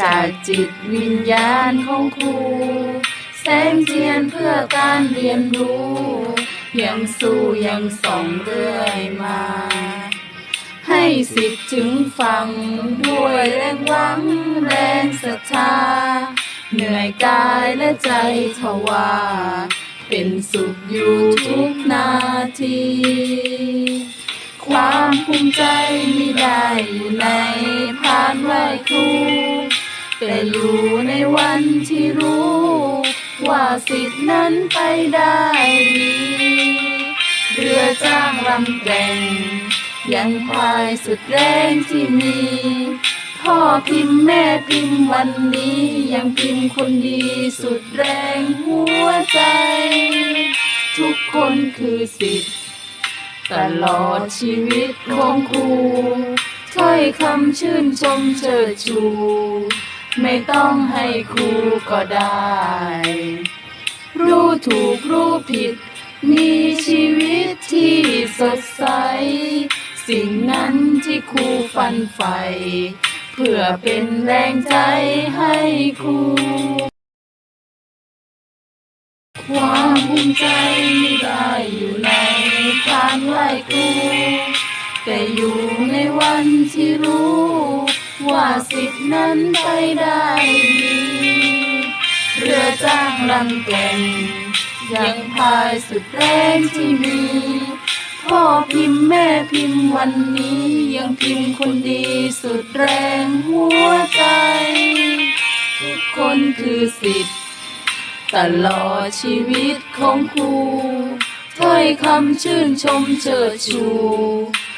จากจิตวิญญาณของครู แสงเทียนเพื่อการเรียนรู้ ยังสู้ยังส่องเรื่อยมา ให้สิทธิ์ถึงฟัง ด้วยแรงหวังแรงศรัทธา เหนื่อยกายและใจทว่าเป็นสุขอยู่ทุกนาที ความภูมิใจไม่ได้อยู่ในพานไหวครู แต่อยู่ในวันที่รู้ ว่าสิทธินั้นไปได้ดีเรือจ้างลำแก่ง ยังพายสุดแรงที่มี พ่อพิมพ์แม่พิมพ์วันนี้ ยังพิมพ์คนดีสุดแรงหัวใจ ทุกคนคือสิทธิ์ตลอดชีวิตของครูถ้อยคำชื่นชมเชิดชู ไม่ต้องให้ครูก็ได้ รู้ถูกรู้ผิด มีชีวิตที่สดใส สิ่งนั้นที่ครูฝันใฝ่เพื่อเป็นแรงใจให้ครู ความภูมิใจไม่ได้อยู่ในการไหวครู แต่อยู่ในวันที่รู้ ว่าสิทธินั้นไปได้ดี เรือจ้างลำแก่งยังพายสุดแรงที่มี พ่อพิมพ์แม่พิมพ์วันนี้ยังพิมพ์คนดีสุดแรงหัวใจ ทุกคนคือสิทธิ์ตลอดชีวิตของครูถ้อยคำชื่นชมเชิดชู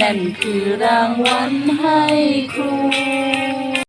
นั่นคือรางวัลให้ครู